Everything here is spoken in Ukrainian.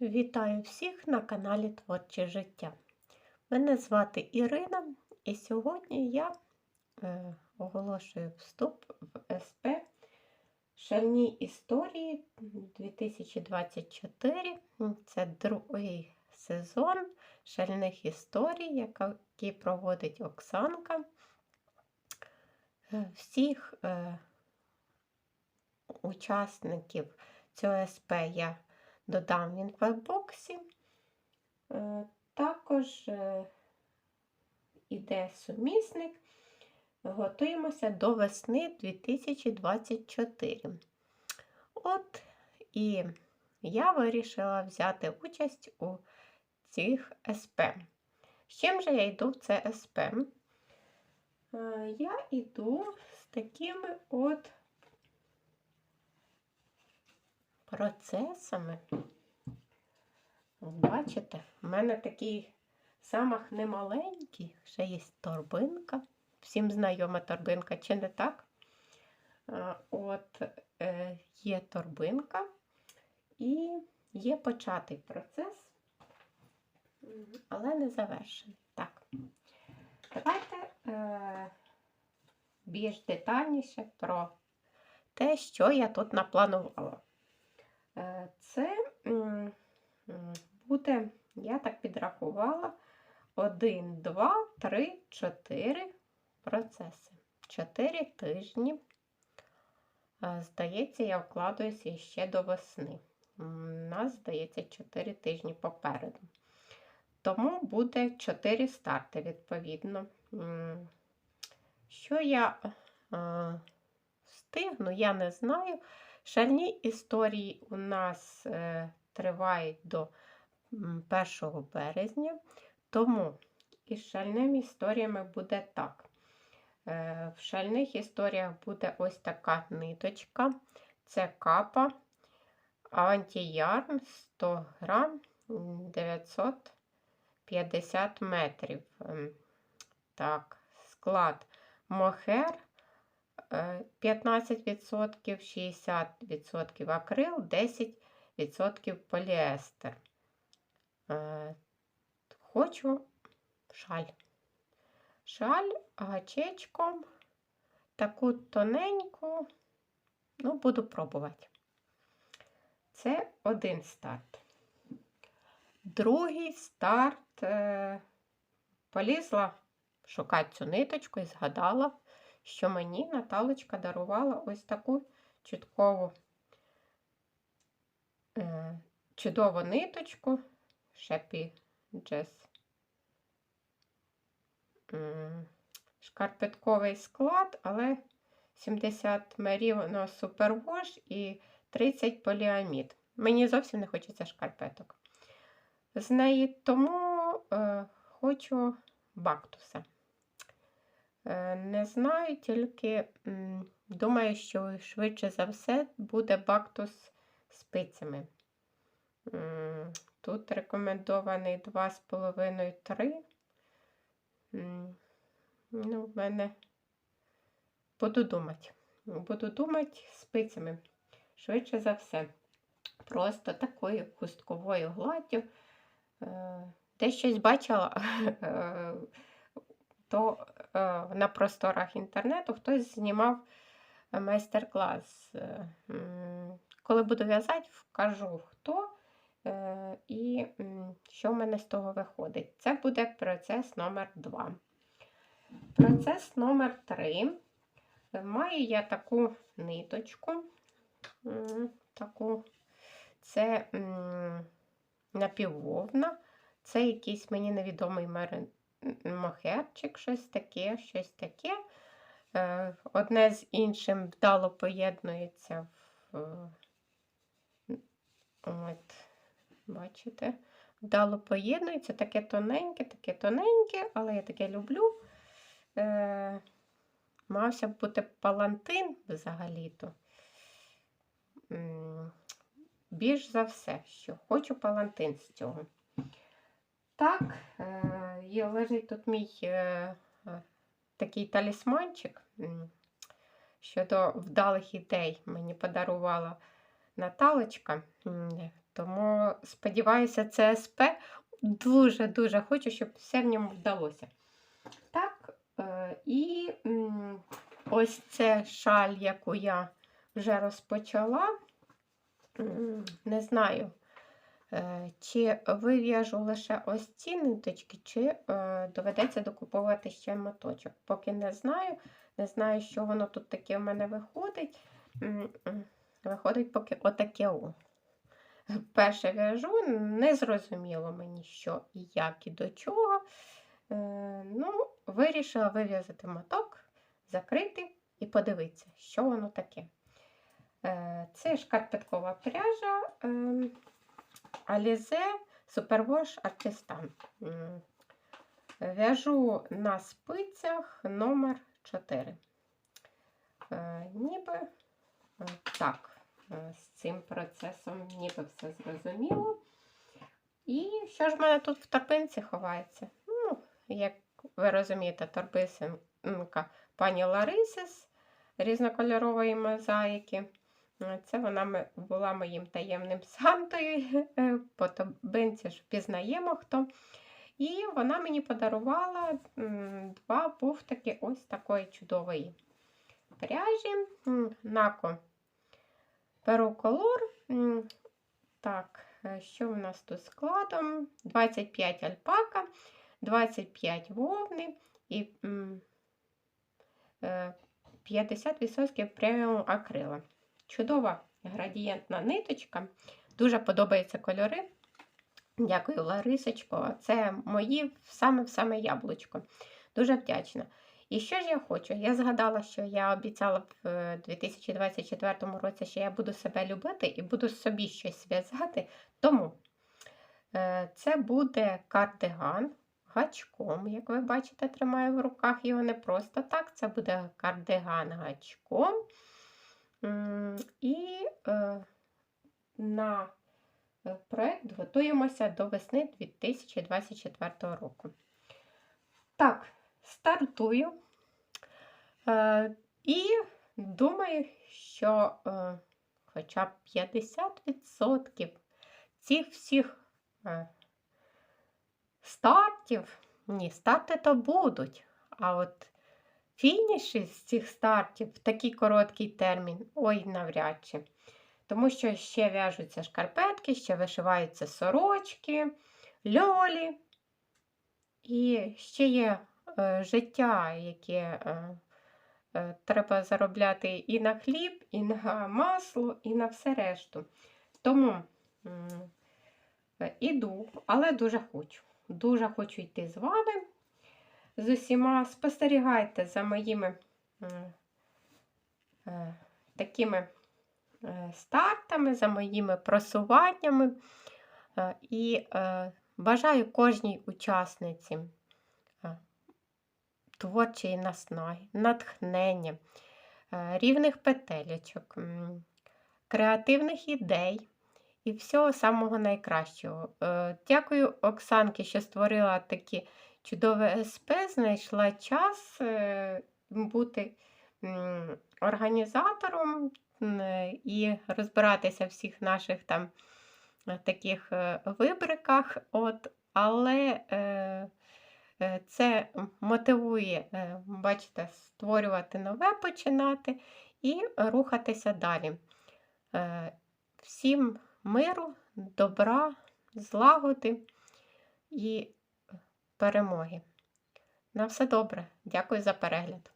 Вітаю всіх на каналі Творче життя. Мене звати Ірина, і сьогодні я е, оголошую вступ в СП Шальні історії 2024. Це другий сезон шальних історій, який проводить Оксанка. Е, Всіх е, учасників цього СП я додам в інфобоксі. Е, Також е, іде сумісник. Готуємося до весни 2024. От і я вирішила взяти участь у цих СП. З чим же я йду в це СП? Е, Я йду з такими от процесами. Бачите, в мене такий самах немаленький, ще є торбинка. Всім знайома торбинка, чи не так? От е, є торбинка і є початий процес, але не завершений. Так, давайте е, більш детальніше про те, що я тут напланувала. Е, Це буде, я так підрахувала, 1, 2, 3, 4 процеси. 4 тижні. Е, Здається, я вкладаюся ще до весни. У нас, здається, 4 тижні попереду. Тому буде 4 старти, відповідно. Що я е, встигну, я не знаю. Шальні історії у нас е, тривають до 1 березня, тому із шальними історіями буде так. Е, в шальних історіях буде ось така ниточка. Це капа антіярн 100 грам 950 метрів. Ем, Так, склад мохер 15%, 60% акрил, 10% поліестер. Е, Хочу шаль. Шаль гачечком, таку тоненьку, ну, буду пробувати. Це один старт. Другий старт е, полізла шукати цю ниточку і згадала, що мені Наталочка дарувала ось таку чуткову е, чудову ниточку Шепі Джес. Шкарпетковий склад, але 70 меріно супервош і 30 поліамід. Мені зовсім не хочеться шкарпеток. З неї тому е, хочу бактуса. Е, не знаю, тільки думаю, що швидше за все буде бактус спицями. М, Тут рекомендований 2,5-3. Ну, в мене буду думати. Буду думати спицями. Швидше за все. Просто такою хустковою гладдю. Е, Де щось бачила, е, то е, на просторах інтернету хтось знімав майстер-клас. Е, Коли буду в'язати, вкажу хто е, і що в мене з того виходить. Це буде процес номер 2. Процес номер 3. Маю я таку ниточку. Таку. Це напіввовна. Це якийсь мені невідомий мохерчик, щось таке, щось таке. Е, Одне з іншим вдало поєднується в. От, бачите, вдало поєднується, таке тоненьке, таке тоненьке, але я таке люблю. Е, Мався бути палантин взагалі-то. Більш за все, що хочу палантин з цього. Так, е, є лежить тут мій е, е, такий талісманчик щодо вдалих ідей. Мені подарувала Наталочка. Тому сподіваюся, це СП. Дуже-дуже хочу, щоб все в ньому вдалося. Так, е, і ось це шаль, яку я вже розпочала. Не знаю, чи вив'яжу лише ось ці ниточки, чи е, доведеться докуповувати ще моточок. Поки не знаю. Не знаю, що воно тут таке в мене виходить. Виходить поки отаке. о. Перше в'яжу, не зрозуміло мені, що і як, і до чого. Е, ну, вирішила вив'язати моток, закрити і подивитися, що воно таке. Е, це шкарпеткова пряжа е, Alize Superwash Artistan. В'яжу на спицях номер 4. Е, ніби е, так, е, з цим процесом ніби все зрозуміло. І що ж в мене тут в торбинці ховається? Ну, як ви розумієте, торбинка пані Лариси з різнокольорової мозаїки. Е, Це вона була моїм таємним сантою. Е, По торбинці ж впізнаємо хто. І вона мені подарувала два буфтики ось такої чудової пряжі. Нако Перу колор. Так, е, що в нас тут складом? 25 альпака, 25 вовни і е, 50% преміум акрила. Чудова градієнтна ниточка. Дуже подобаються кольори. Дякую, Ларисочко. Це мої саме-саме яблучко. Дуже вдячна. І що ж я хочу? Я згадала, що я обіцяла в е, 2024 році, що я буду себе любити і буду собі щось зв'язати. Тому е, це буде кардиган гачком. Як ви бачите, тримаю в руках його не просто так. Це буде кардиган гачком. І е, на е, проект готуємося до весни 2024 року. Так, стартую. Е, і думаю, що хоча б 50% цих всіх стартів, ні, старти то будуть, а от фініші з цих стартів в такий короткий термін, ой, навряд чи. Тому що ще в'яжуться шкарпетки, ще вишиваються сорочки, льолі. І ще є е, життя, яке е, е, треба заробляти і на хліб, і на масло, і на все решту. Тому е, іду, але дуже хочу. Дуже хочу йти з вами. З усіма спостерігайте за моїми е, такими е, стартами, за моїми просуваннями. Е, І бажаю кожній учасниці творчої наснаги, натхнення, рівних петелечок, креативних ідей і всього самого найкращого. Дякую Оксанки, що створила такі чудове СП, знайшла час е, бути організатором і розбиратися в всіх наших там е, таких е, вибриках. От, але це мотивує, бачите, створювати нове, починати і рухатися далі. Всім миру, добра, злагоди і перемоги. На все добре. Дякую за перегляд.